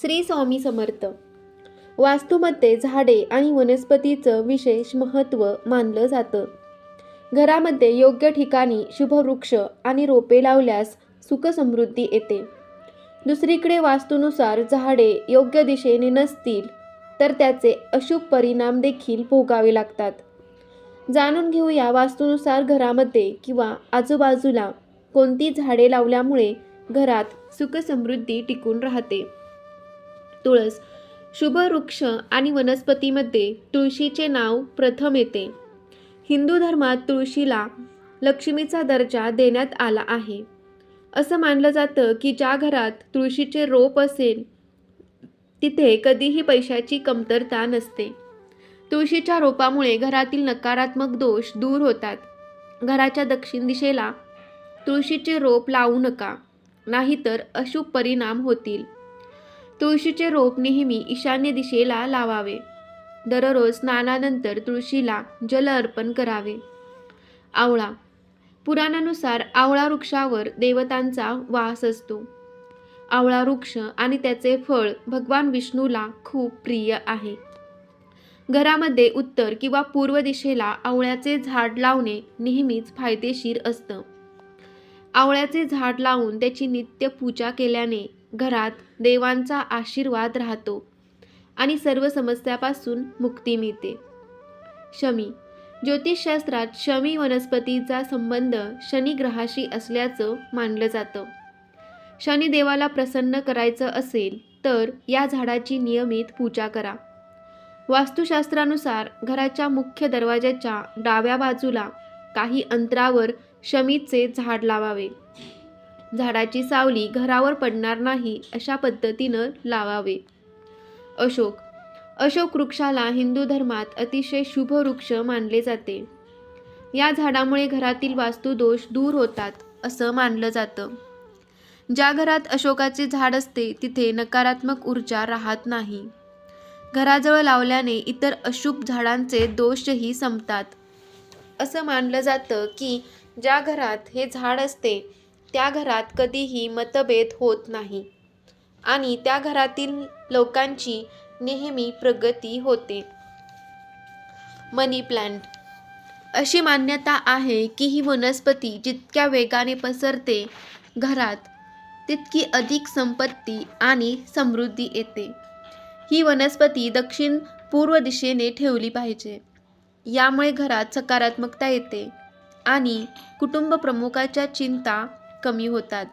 श्री स्वामी समर्थ. वास्तूमध्ये झाडे आणि वनस्पतीचं विशेष महत्त्व मानलं जातं. घरामध्ये योग्य ठिकाणी शुभवृक्ष आणि रोपे लावल्यास सुखसमृद्धी येते. दुसरीकडे वास्तूनुसार झाडे योग्य दिशेने नसतील तर त्याचे अशुभ परिणाम देखील भोगावे लागतात. जाणून घेऊया वास्तूनुसार घरामध्ये किंवा आजूबाजूला कोणती झाडे लावल्यामुळे घरात सुखसमृद्धी टिकून राहते. तुळस शुभ वृक्ष आणि वनस्पतीमध्ये तुळशीचे नाव प्रथम येते. हिंदू धर्मात तुळशीला लक्ष्मीचा दर्जा देण्यात आला आहे. असं मानलं जातं की ज्या घरात तुळशीचे रोप असेल तिथे कधीही पैशाची कमतरता नसते. तुळशीच्या रोपामुळे घरातील नकारात्मक दोष दूर होतात. घराच्या दक्षिण दिशेला तुळशीचे रोप लावू नका नाहीतर अशुभ परिणाम होतील. तुळशीचे रोप नेहमी ईशान्य दिशेला लावावे. दररोज स्नानानंतर तुळशीला जल अर्पण करावे. आवळा. पुराणानुसार आवळा वृक्षावर देवतांचा वास असतो. आवळा वृक्ष आणि त्याचे फळ भगवान विष्णूला खूप प्रिय आहे. घरामध्ये उत्तर किंवा पूर्व दिशेला आवळ्याचे झाड लावणे नेहमीच फायदेशीर असतं. आवळ्याचे झाड लावून त्याची नित्य पूजा केल्याने घरात देवांचा आशीर्वाद राहतो आणि सर्व समस्यापासून मुक्ती मिळते. शमी ज्योतिषशास्त्रात शमी वनस्पतीचा संबंध शनी ग्रहाशी असल्याचं मानलं जातं. शनिदेवाला प्रसन्न करायचं असेल तर या झाडाची नियमित पूजा करा. वास्तुशास्त्रानुसार घराच्या मुख्य दरवाज्याच्या डाव्या बाजूला काही अंतरावर शमीचे झाड लावावे. झाडाची सावली घरावर पडणार नाही अशा पद्धतीनं लावावे. अशोक. अशोक वृक्षाला हिंदू धर्मात अतिशय शुभ वृक्ष मानले जाते. या झाडामुळे घरातील वास्तुदोष दूर होतात असं मानलं जातं. ज्या घरात अशोकाचे झाड असते तिथे नकारात्मक ऊर्जा राहत नाही. घराजवळ लावल्याने इतर अशुभ झाडांचे दोषही संपतात. असं मानलं जातं की ज्या घरात हे झाड असते त्या घरात कधीही मतभेद होत नाही. आणि त्या घरातील लोकांची नेहमी प्रगती होते. Money plant. अशी मान्यता आहे की ही वनस्पती जितक्या वेगाने पसरते घरात तितकी अधिक संपत्ती आणि समृद्धी येते. ही वनस्पती दक्षिण पूर्व दिशेने ठेवली पाहिजे. यामुळे घरात सकारात्मकता येते आणि कुटुंब प्रमुखाच्या चिंता कमी होतात.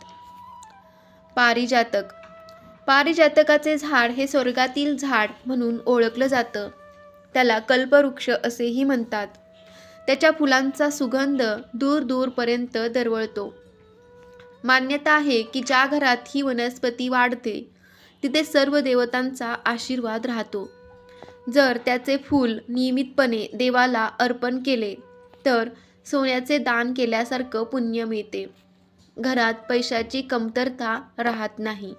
पारिजातक. पारिजातकाचे झाड हे स्वर्गातील झाड म्हणून ओळखलं जातं. त्याला कल्पवृक्ष असेही म्हणतात. त्याच्या फुलांचा सुगंध दूर दूरपर्यंत दरवळतो. मान्यता आहे की ज्या घरात ही वनस्पती वाढते तिथे सर्व देवतांचा आशीर्वाद राहतो. जर त्याचे फूल नियमितपणे देवाला अर्पण केले तर सोन्याचे दान केल्यासारखं पुण्य मिळते. घरात पैशाची कमतरता राहत नाही.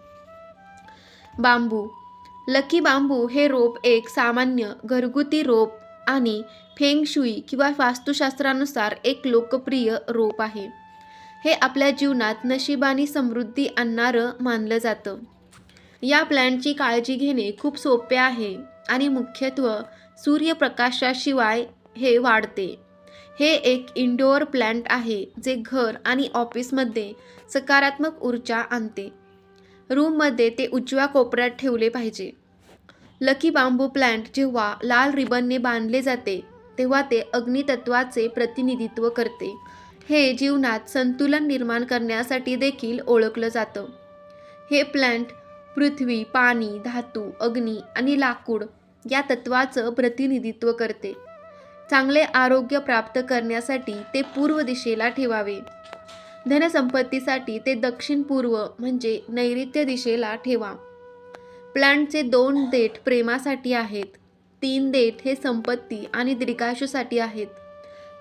बांबू. लकी बांबू हे रोप एक सामान्य घरगुती रोप आणि फेंगशुई किंवा वास्तुशास्त्रानुसार एक लोकप्रिय रोप आहे. हे आपल्या जीवनात नशीब आणि समृद्धी आणणारं मानलं जातं. या प्लॅनची काळजी घेणे खूप सोपे आहे आणि मुख्यत्व सूर्यप्रकाशाशिवाय हे वाढते. हे एक इंडोअर प्लॅन्ट आहे जे घर आणि ऑफिसमध्ये सकारात्मक ऊर्जा आणते. रूममध्ये ते उजव्या कोपऱ्यात ठेवले पाहिजे. लकी बांबू प्लॅन्ट जेव्हा लाल रिबनने बांधले जाते तेव्हा ते अग्नितत्वाचे प्रतिनिधित्व करते. हे जीवनात संतुलन निर्माण करण्यासाठी देखील ओळखलं जातं. हे प्लॅन्ट पृथ्वी पाणी धातू अग्नी आणि लाकूड या तत्वाचं प्रतिनिधित्व करते. चांगले आरोग्य प्राप्त करण्यासाठी ते पूर्व दिशेला ठेवावे. धनसंपत्तीसाठी ते दक्षिण पूर्व म्हणजे नैऋत्य दिशेला ठेवा. प्लांटचे दोन देठ प्रेमासाठी आहेत. तीन देठ हे संपत्ती आणि दीर्घायुष्यासाठी आहेत.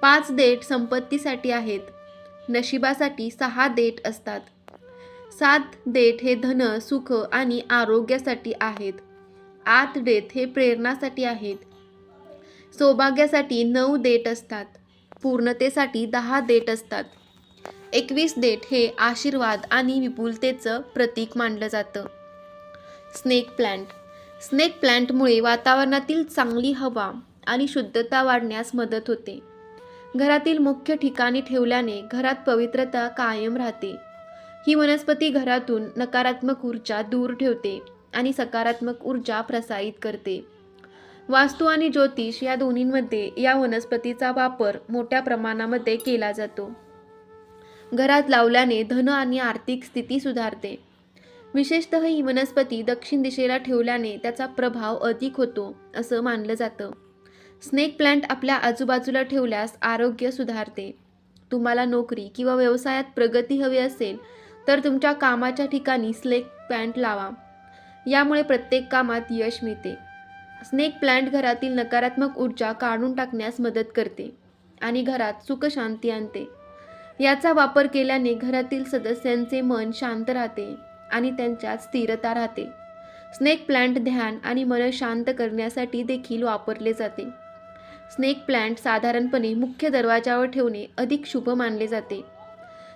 पाच देठ संपत्तीसाठी आहेत. नशिबासाठी सहा देठ असतात. सात देठ हे धन सुख आणि आरोग्यासाठी आहेत. आठ देठ हे प्रेरणासाठी आहेत. सौभाग्यासाठी नऊ देठ असतात. पूर्णतेसाठी दहा देठ असतात. एकवीस देठ हे आशीर्वाद आणि विपुलतेचं प्रतीक मानलं जातं. स्नेक प्लांट स्नेक प्लांटमुळे वातावरणातील चांगली हवा आणि शुद्धता वाढण्यास मदत होते. घरातील मुख्य ठिकाणी ठेवल्याने घरात पवित्रता कायम राहते. ही वनस्पती घरातून नकारात्मक ऊर्जा दूर ठेवते आणि सकारात्मक ऊर्जा प्रसारित करते. वास्तू आणि ज्योतिष या दोन्हींमध्ये या वनस्पतीचा वापर मोठ्या प्रमाणामध्ये केला जातो. घरात लावल्याने धन आणि आर्थिक स्थिती सुधारते. विशेषतः ही वनस्पती दक्षिण दिशेला ठेवल्याने त्याचा प्रभाव अधिक होतो असं मानलं जातं. स्नेक प्लांट आपल्या आजूबाजूला ठेवल्यास आरोग्य सुधारते. तुम्हाला नोकरी किंवा व्यवसायात प्रगती हवी असेल तर तुमच्या कामाच्या ठिकाणी स्नेक प्लांट लावा. यामुळे प्रत्येक कामात यश मिळते. स्नेक प्लांट घरातील नकारात्मक ऊर्जा काढून टाकण्यास मदत करते आणि घरात सुखशांती आणते. याचा वापर केल्याने घरातील सदस्यांचे मन शांत राहते आणि त्यांच्यात स्थिरता राहते. स्नेक प्लांट ध्यान आणि मन शांत करण्यासाठी देखील वापरले जाते. स्नेक प्लांट साधारणपणे मुख्य दरवाजावर ठेवणे अधिक शुभ मानले जाते.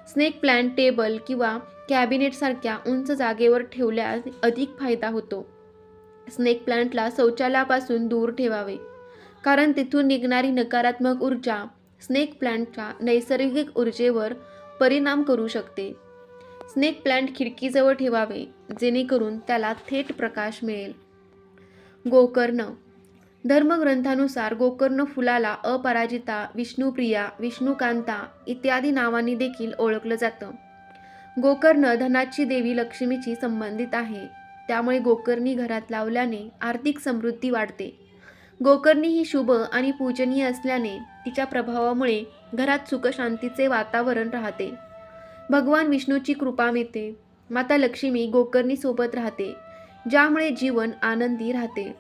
स्नेक प्लांट टेबल किंवा कॅबिनेटसारख्या उंच जागेवर ठेवल्यास अधिक फायदा होतो. स्नेक प्लांटला शौचालयापासून दूर ठेवावे. कारण तिथून निघणारी नकारात्मक ऊर्जा स्नेक प्लांटच्या नैसर्गिक ऊर्जेवर परिणाम करू शकते. स्नेक प्लांट खिडकीजवळ ठेवावे जेणेकरून त्याला थेट प्रकाश मिळेल. गोकर्ण. धर्मग्रंथानुसार गोकर्ण फुलाला अपराजिता विष्णुप्रिया विष्णुकांता इत्यादी नावांनी देखील ओळखलं जातं. गोकर्ण धनाची देवी लक्ष्मीची संबंधित आहे. त्यामुळे गोकर्णी घरात लावल्याने आर्थिक समृद्धी वाढते. गोकर्णी ही शुभ आणि पूजनीय असल्याने तिच्या प्रभावामुळे घरात सुखशांतीचे वातावरण राहते. भगवान विष्णूची कृपा मिळते. माता लक्ष्मी गोकर्णीसोबत राहते ज्यामुळे जीवन आनंदी राहते.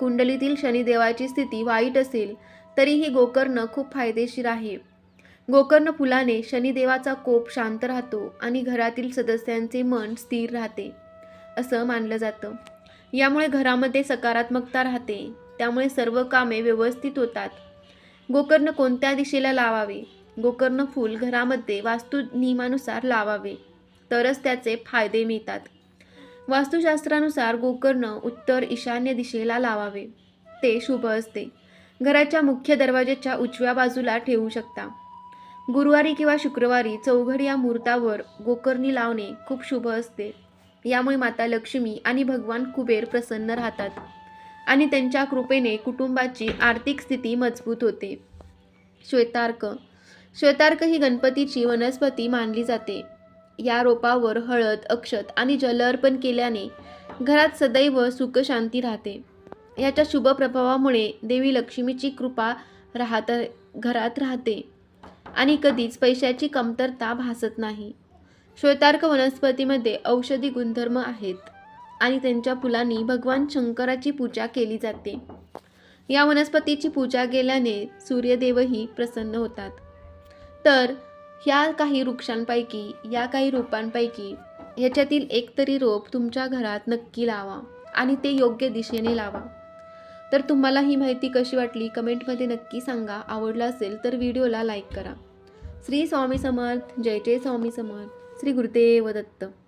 कुंडलीतील शनिदेवाची स्थिती वाईट असेल तरीही गोकर्ण खूप फायदेशीर आहे. गोकर्ण फुलाने शनिदेवाचा कोप शांत राहतो आणि घरातील सदस्यांचे मन स्थिर राहते. असं मानलं जातं. यामुळे घरामध्ये सकारात्मकता राहते. त्यामुळे सर्व कामे व्यवस्थित होतात. गोकर्ण कोणत्या दिशेला लावावे? गोकर्ण फूल घरामध्ये वास्तू नियमानुसार लावावे. तरच त्याचे फायदे मिळतात. वास्तुशास्त्रानुसार गोकर्ण उत्तर ईशान्य दिशेला लावावे. ते शुभ असते. घराच्या मुख्य दरवाजाच्या उजव्या बाजूला ठेवू शकता. गुरुवारी किंवा शुक्रवारी चौघड या मुहूर्तावर गोकर्णी लावणे खूप शुभ असते. यामुळे माता लक्ष्मी आणि भगवान कुबेर प्रसन्न राहतात आणि त्यांच्या कृपेने कुटुंबाची आर्थिक स्थिती मजबूत होते. श्वेतार्क. श्वेतार्क ही गणपतीची वनस्पती मानली जाते. या रोपावर हळद अक्षत आणि जल अर्पण केल्याने घरात सदैव सुखशांती राहते. याच्या शुभ प्रभावामुळे देवी लक्ष्मीची कृपा राहत घरात राहते आणि कधीच पैशाची कमतरता भासत नाही. श्वेतार्क वनस्पतीमध्ये औषधी गुणधर्म आहेत आणि त्यांच्या फुलांनी भगवान शंकराची पूजा केली जाते. या वनस्पतीची पूजा केल्याने सूर्यदेवही प्रसन्न होतात. तर ह्या काही वृक्षांपैकी या काही रोपांपैकी ह्याच्यातील एक तरी रोप तुमच्या घरात नक्की लावा आणि ते योग्य दिशेने लावा. तर तुम्हाला ही माहिती कशी वाटली कमेंटमध्ये नक्की सांगा. आवडलं असेल तर व्हिडिओला लाईक करा. श्री स्वामी समर्थ. जय जय स्वामी समर्थ. श्री गुरुदेव दत्त.